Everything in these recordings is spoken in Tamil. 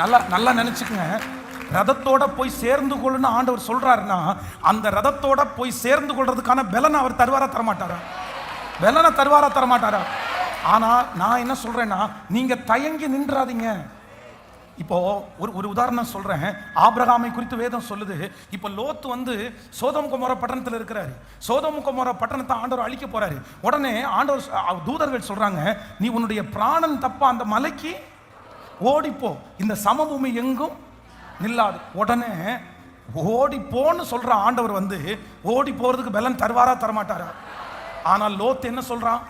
நல்லா நல்லா நினச்சிக்கங்க. ரதத்தோட போய் சேர்ந்து கொள்ளுன்னு ஆண்டவர் சொல்கிறாருன்னா அந்த ரதத்தோட போய் சேர்ந்து கொள்றதுக்கான பலனை அவர் தருவாரா தரமாட்டாரா? பலனை தருவாரா தரமாட்டாரா? ஆனால் நான் என்ன சொல்கிறேன்னா நீங்கள் தயங்கி நின்றாதீங்க. இப்போ ஒரு ஒரு உதாரணம் சொல்கிறேன் ஆபிரகாமை குறித்து வேதம் சொல்லுது. இப்போ லோத்து வந்து சோதம் குமார பட்டணத்தில் இருக்கிறாரு. சோதம் குமார பட்டணத்தை ஆண்டவர் அழிக்க போகிறாரு உடனே ஆண்டவர் தூதர்கள் சொல்கிறாங்க நீ உன்னுடைய பிராணன் தப்பா அந்த மலைக்கு ஓடிப்போ. இந்த சமபூமி எங்கும் நில்லாது. உடனே ஓடிப்போன்னு சொல்ற ஆண்டவர் வந்து ஓடி போறதுக்கு பலன் தருவாரா தரமாட்டாரா? ஆனால் லோத்து என்ன சொல்றான்?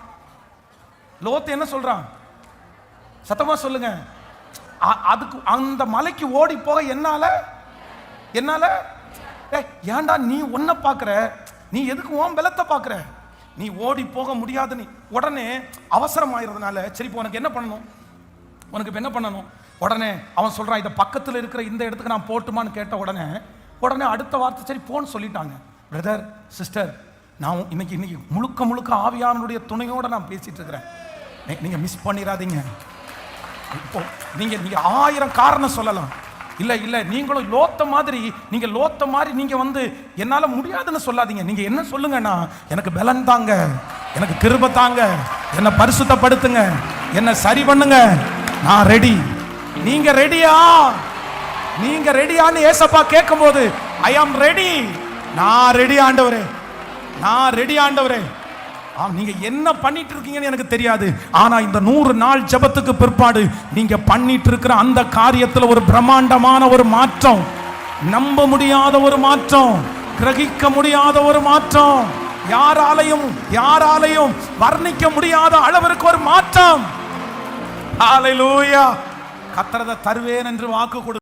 லோத்து என்ன சொல்றான்? சத்தமா சொல்லுங்க. அதுக்கு அந்த மலைக்கு ஓடி போக என்னால? என்னால? ஏண்டா ஏன்டா நீ ஒன்ன பாக்குற நீ எதுக்கு ஓம் பலத்தை பாக்குற நீ ஓடி போக முடியாது நீ. உடனே அவசரம் ஆயிடுறதுனால சரி இப்போ உனக்கு என்ன பண்ணணும்? உனக்கு இப்போ என்ன பண்ணணும்? உடனே அவன் சொல்கிறான் இதை பக்கத்தில் இருக்கிற இந்த இடத்துக்கு நான் போட்டுமான்னு கேட்ட உடனே உடனே அடுத்த வார்த்தை சரி போன்னு சொல்லிட்டாங்க. பிரதர் சிஸ்டர் நான் இன்னைக்கு இன்னைக்கு முழுக்க முழுக்க ஆவியானுடைய துணையோட நான் பேசிகிட்டு இருக்கிறேன். நீங்கள் மிஸ் பண்ணிடாதீங்க இப்போ நீங்கள் நீங்கள் ஆயிரம் காரணம் சொல்லலாம். இல்லை இல்லை நீங்களும் லோத்த மாதிரி நீங்கள் லோத்த மாதிரி நீங்கள் வந்து என்னால் முடியாதுன்னு சொல்லாதீங்க. நீங்கள் என்ன சொல்லுங்கன்னா எனக்கு பலன் தாங்க. எனக்கு கிருப தாங்க. என்னை பரிசுத்தப்படுத்துங்க. என்னை சரி பண்ணுங்க. நான் ரெடி நீங்க ரெடியா நீங்க ரெடியான்னு ஏசப்பா கேட்கும்போது ஐ ஆம் ரெடி நான் ரெடி ஆண்டவரே. நான் ரெடி ஆண்டவரே. ஆம், நீங்க என்ன பண்ணிட்டு இருக்கீங்கன்னு எனக்கு தெரியாது. ஆனா இந்த நூறு நாள் ஜெபத்துக்கு பிற்பாடு நீங்க பண்ணிட்டு இருக்கிற அந்த காரியத்துல ஒரு பிரம்மாண்டமான ஒரு மாற்றம். நம்ப முடியாத ஒரு மாற்றம். கிரகிக்க முடியாத ஒரு மாற்றம். யாராலையும் யாராலையும் வர்ணிக்க முடியாத அளவிற்கு ஒரு மாற்றம். ஹalleluya கத்தரத தருவேன் என்று வாக்கு கொடு